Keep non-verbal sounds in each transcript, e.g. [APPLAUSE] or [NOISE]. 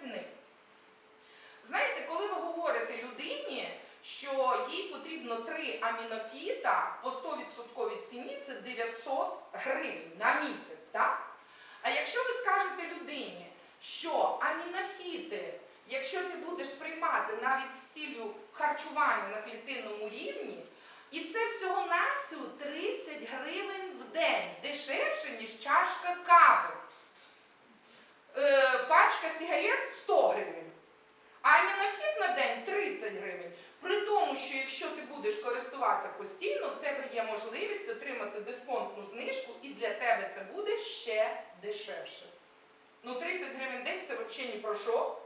ціни. Знаєте, коли ви говорите людині, що їй потрібно 3 амінофіта по 100% ціні, це 900 гривень на місяць. Так? А якщо ви скажете людині, що амінофіти, якщо ти будеш приймати навіть з ціллю харчування на клітинному рівні, і це всього-навсього 30 гривень в день, дешевше, ніж чашка кави. Е, пачка сигарет 100 гривень. А амінофіт на день 30 гривень. При тому, що якщо ти будеш користуватися постійно, в тебе є можливість отримати дисконтну знижку, і для тебе це буде ще дешевше. Ну, 30 гривень день це взагалі ні про що.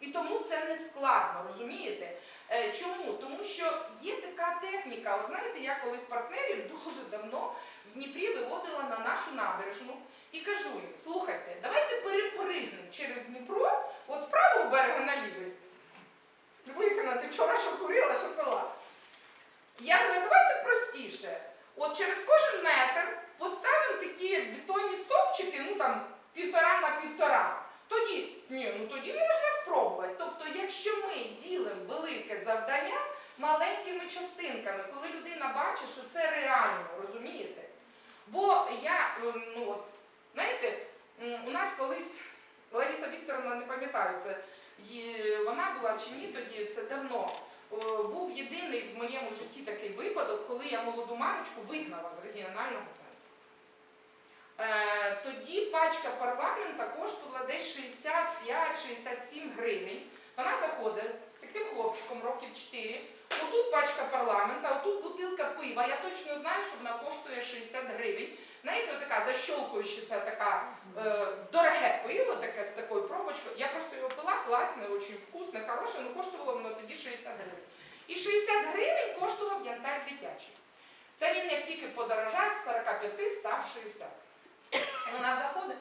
І тому це не складно, розумієте? Е, Чому? Тому що є така техніка. От знаєте, я колись партнерів [LAUGHS] дуже давно в Дніпрі виводила на нашу набережну і кажу їм: слухайте, давайте перепригнемо через Дніпро, от з правого берега на лівий. Любовікана, ти вчора що курила, що пила. Я говорю, давайте простіше. От через кожен метр поставимо такі бетонні стовпчики, ну там півтора на півтора. Тоді, ні, ну тоді можна спробувати. Тобто, якщо ми ділимо велике завдання маленькими частинками, коли людина бачить, що це реально, розумієте? Бо я, ем, ну от, знаєте, у нас колись Лариса Вікторовна, не пам'ятаю, це вона була чи ні тоді, це давно. О, Був єдиний в моєму житті такий випадок, коли я молоду мамочку вигнала з регіонального центру. Е, тоді пачка парламента коштувала десь 65-67 гривень. Вона заходить з таким хлопчиком років 4. Отут пачка парламента, отут бутилка пива. Я точно знаю, що вона коштує 60 гривень. Знаєте, така защолкуючася така е, дороге пиво, таке з такою пробочкою. Я просто його пила, класне, дуже вкусне, хороше, але коштувало воно тоді 60 гривень. І 60 гривень коштував янтар дитячий. Це він як тільки подорожав з 45 став 60. Вона заходить. заходит.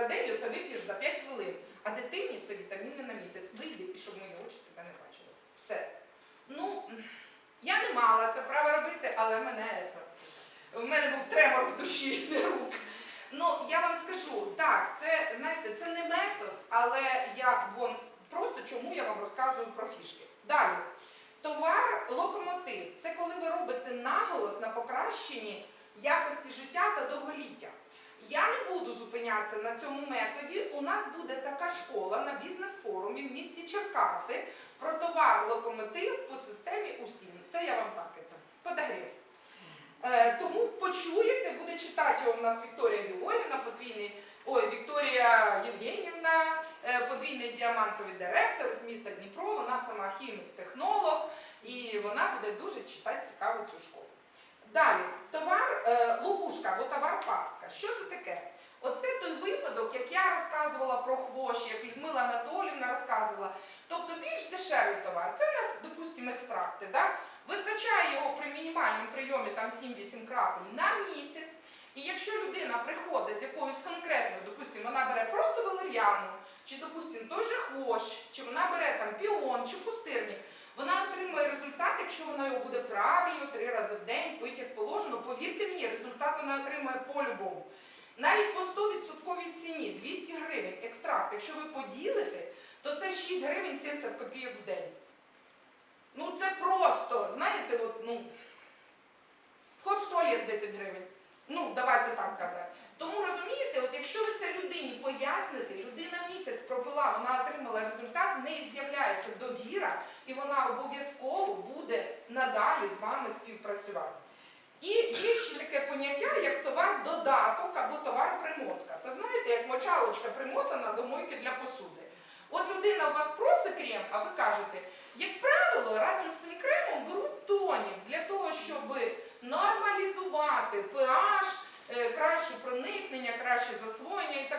За день, оце вип'єш за 5 хвилин. А дитині це вітаміни на місяць. Вийди, і щоб мої очі тебе не бачили. Все. Ну, я не мала це право робити, але мене в мене був тремор в душі, [LAUGHS] не рук. Ну, я вам скажу, так, це, знаєте, це не метод, але я вон, просто чому я вам розказую про фішки. Далі. Товар локомотив це коли ви робите наголос на покращенні якості життя та довголіття. Я не буду зупинятися на цьому методі. У нас буде така школа на бізнес-форумі в місті Черкаси про товар локомотив по системі УСІН. Це я вам так это, подогрів. Е, тому почуєте, буде читати його у нас Вікторія Георгівна, подвійний, ой, Вікторія Євгенівна, е, подвійний діамантовий директор з міста Дніпро, вона сама хімік-технолог, і вона буде дуже читати цікаво цю школу. Далі, товар е, ловушка або товар пастка. Що це таке? Оце той випадок, як я розказувала про хвощі, як Людмила Анатолівна розказувала. Тобто більш дешевий товар. Це в нас, допустимо, екстракти. Да? Вистачає його при мінімальному прийомі там 7-8 крапель на місяць. І якщо людина приходить з якоюсь конкретною, допустимо, вона бере просто валер'яну, чи, допустимо, той же хвощ, чи вона бере там піон, чи пустирник, вона отримує результат, якщо вона його буде правильно три рази в день пити як положено. Повірте мені, результат вона отримує по-любому. Навіть по 100% ціні 200 гривень екстракт, якщо ви поділите, то це 6 гривень 70 копійок в день. Ну це просто, знаєте, от, ну, вход в туалет 10 гривень. Ну, давайте так казати. Тому розумієте, от якщо ви це людині поясните, людина місяць пропила, вона отримала результат, в неї з'являється довіра, і вона обов'язково буде надалі з вами співпрацювати. І є ще таке поняття, як товар-додаток або товар-примотка. Це знаєте, як мочалочка примотана до мойки для посуди. От людина у вас просить крем, а ви кажете, як правило, разом з цим кремом беруть тонік для того, щоб нормалізувати pH, е, краще проникнення, краще засвоєння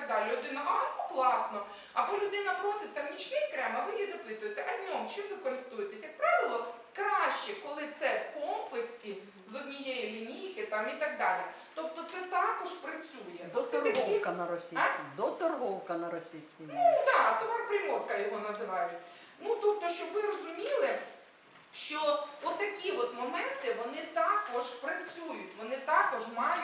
так далі. Людина, а ну класно. Або людина просить там нічний крем, а ви її запитуєте, а днем чим ви користуєтесь? Як правило, краще, коли це в комплексі з однієї лінійки там, і так далі. Тобто це також працює. Доторговка такі... на російській. Доторговка на російській. Ну так, товар примотка його називають. Ну тобто, щоб ви розуміли. Що отакі от моменти вони також працюють, вони також мають.